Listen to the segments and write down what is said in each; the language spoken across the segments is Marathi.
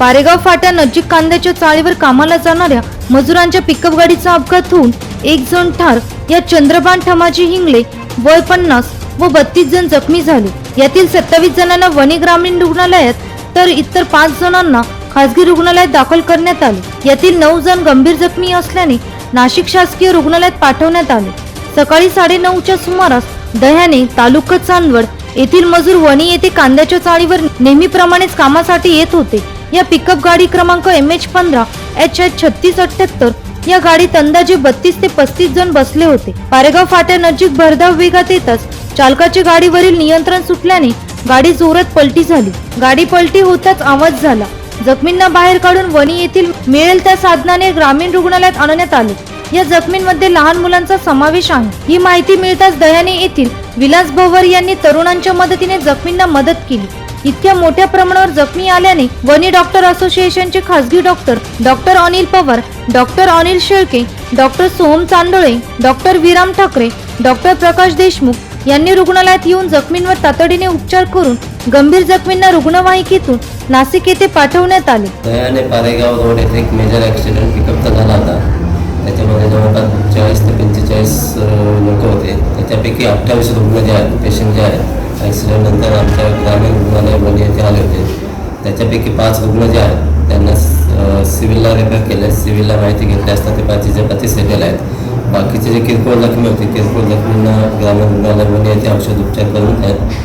पारेगाव फाट्या नजीक कांद्याच्या चाळीवर कामाला जाणाऱ्या मजुरांच्या पिकअप गाडीचा अपघात होऊन एक जण ठार. या चंद्रबान ठमाजी हिंगले वय पन्नास व बत्तीस जण जखमी झाले. यातील सत्तावीस जणांना वणी ग्रामीण रुग्णालयात तर इतर पाच जणांना खासगी रुग्णालयात दाखल करण्यात आले. यातील नऊ जण गंभीर जखमी असल्याने नाशिक शासकीय रुग्णालयात पाठवण्यात आले. सकाळी साडेनऊच्या सुमारास दह्याने तालुका चांदवड येथील मजूर वणी येथे कांद्याच्या चाळीवर नेहमीप्रमाणेच कामासाठी येत होते. या पिकअप गाडी क्रमांक एम एच पंधरा एच एच छत्तीस अठ्ठ्याहत्तर या गाडीत अंदाजे बत्तीस ते पस्तीस जण बसले होते. पारेगाव फाट्या नजीक भरधाव वेगात येताच चालकाचे गाडीवरील नियंत्रण सुटल्याने गाडी जोरात पलटी झाली. गाडी पलटी होताच आवाज झाला. जखमींना बाहेर काढून वणी येथील मिळेल त्या साधनाने ग्रामीण रुग्णालयात आणण्यात आले. या जखमींमध्ये लहान मुलांचा समावेश आहे. ही माहिती मिळताच दयाने येथील विलास भवर यांनी तरुणांच्या मदतीने जखमींना मदत केली. इतक्या मोठ्या प्रमाणावर जखमी आल्याने वनी डॉक्टर असोसिएशनचे खासगी doctor doctor Anil Pawar doctor Anil Shelke doctor Soham Chandole doctor Viram Thakare doctor प्रकाश देशमुख यांनी रुग्णालयात येऊन जखमींवर तातडीने उपचार करून गंभीर जखमींना रुग्णवाहिकेतून नाशिक येथे पाठवण्यात आले. दह्याने पारेगाव रोड येथे एक मेजर ॲक्सिडेंट पिकअपचा झाला होता. त्याच्यामध्ये जवळपास चाळीस ते पंचेचाळीस लोक होते. त्याच्यापैकी अठ्ठावीस रुग्ण जे आहेत पेशंट जे आहेत ॲक्सिडेंट नंतर आमच्या ग्रामीण रुग्णालय बनी येथे आले होते. त्याच्यापैकी पाच रुग्ण जे आहेत त्यांना सिव्हिलला रेफर केले. सिव्हिलला माहिती घेतली असता ते पाचीचे पाचीच सेटल आहेत बाकीचे जे किरकोळ जखमी होते किरकोळ जखमींना ग्रामीण रुग्णालय बनी येथे औषध उपचार करून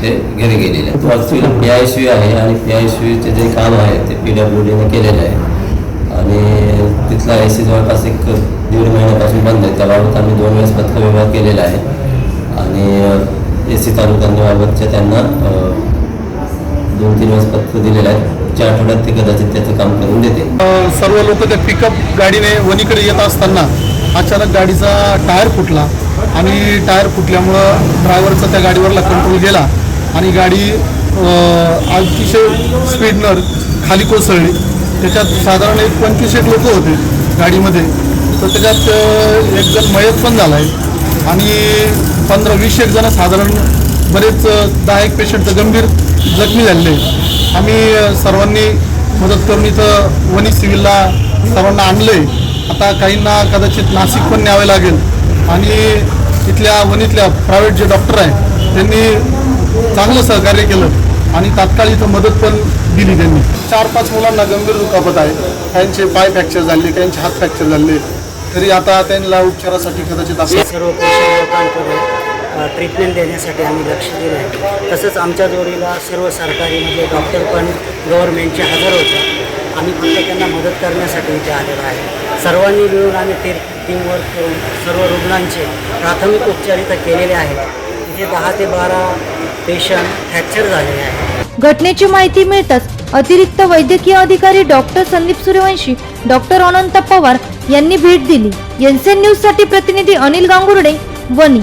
ते घरी गेलेले आहेत. पी आय सी आहे आणि पी आय सी जे काम आहे ते पी डब्ल्यू डीने केलेलं आहे. आणि तिथला ए सी जवळपास एक दीड महिन्यापासून बंद आहे. त्याबाबत आम्ही दोन वेळेस पत्र व्यवहार केलेला आहे. आणि ए सी चालू करण्याबाबतच्या त्यांना दोन तीन वेळेस पत्र दिलेलं आहे पुढच्या आठवड्यात ते कदाचित त्याचं काम करून देते सर्व लोक त्या पिकअप गाडीने वनीकडे येत असताना अचानक गाडीचा टायर फुटला आणि टायर फुटल्यामुळं ड्रायव्हरचा त्या गाडीवरला कंट्रोल गेला आणि गाडी अतिशय स्पीडनर खाली कोसळली. त्याच्यात साधारण एक पंचवीस एक लोक होते गाडीमध्ये. तर त्याच्यात अ, एक जण मयत पण झाला आहे आणि पंधरा वीस एक जण साधारण बरेच दहा एक पेशंट गंभीर जखमी झालेले आम्ही सर्वांनी मदत करून इथं वनी सिव्हिलला सर्वांना आणले आता काहींना कदाचित नाशिक पण न्यावे लागेल. आणि इथल्या वनीतल्या प्रायव्हेट जे डॉक्टर आहे त्यांनी चांगलं सहकार्य केलं आणि तात्काळ इथं मदत पण दिली त्यांनी. चार पाच मुलांना गंभीर दुखापत आहे. काहींचे पाय फ्रॅक्चर झाले काहींचे हात फ्रॅक्चर झाले. तरी आता त्यांना उपचारासाठी कदाचित आपल्या सर्व लोकांकडे ट्रीटमेंट देण्यासाठी आम्ही लक्ष दिलं आहे तसंच आमच्या जोडीला सर्व सरकारीमध्ये डॉक्टर पण गव्हर्नमेंटचे हजर होते. आम्ही फक्त त्यांना मदत करण्यासाठी इथे आलेलो आहे. सर्वांनी मिळून आम्ही टीम टीमवर्क करून सर्व रुग्णांचे प्राथमिक उपचार इथं केलेले आहेत. इथे दहा ते बारा पेशंट फ्रॅक्चर झालेले आहेत. घटनेची माहिती मिळताच अतिरिक्त वैद्यकीय अधिकारी डॉक्टर संदीप सूर्यवंशी डॉक्टर अनंत पवार यांनी भेट दिली. एनसीएन न्यूजसाठी प्रतिनिधी अनिल गांगुर्डे वणी.